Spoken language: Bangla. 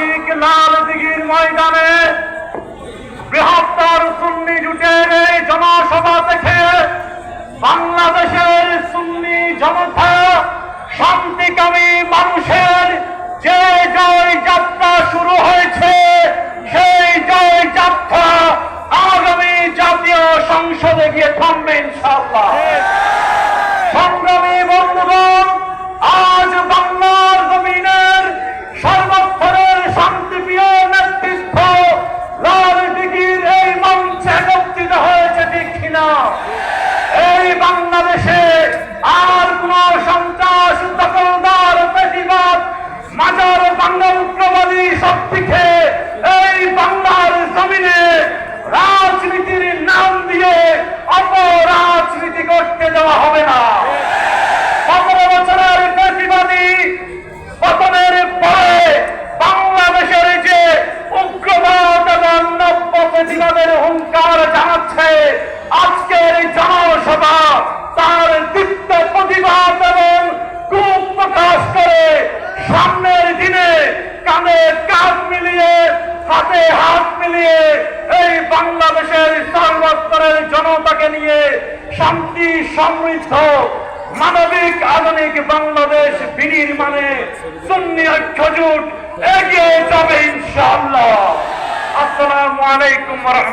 ঐতিহাসিক লাল দিঘির ময়দানে বৃহত্তর সুন্নি জুটের এই জনসভা থেকে বাংলাদেশের সুন্নি জনতা শান্তিকামী মানুষের যে জয় যাত্রা শুরু হয়েছে, সেই জয় যাত্রা আগামী জাতীয় সংসদে গিয়ে থামবে ইনশাআল্লাহ। বাংলাদেশে আর কোন সন্ত্রাস দখলদার প্রতিবাদ, মাজার বাংলা উগ্রবাদী শক্তিকে এই বাংলার জমিনে রাজনীতির নাম দিয়ে অপরাজনীতি কানে কান মিলিয়ে, হাতে হাত মিলিয়ে এই বাংলাদেশের সর্বস্তরের জনতাকে নিয়ে শান্তি, সমৃদ্ধ, মানবিক, আধুনিক বাংলাদেশ বিনির্মাণে সুন্নি ঐক্যজোট এগিয়ে যাবে ইনশাআল্লাহ। আসসালামু আলাইকুম রহমতুল্লাহ।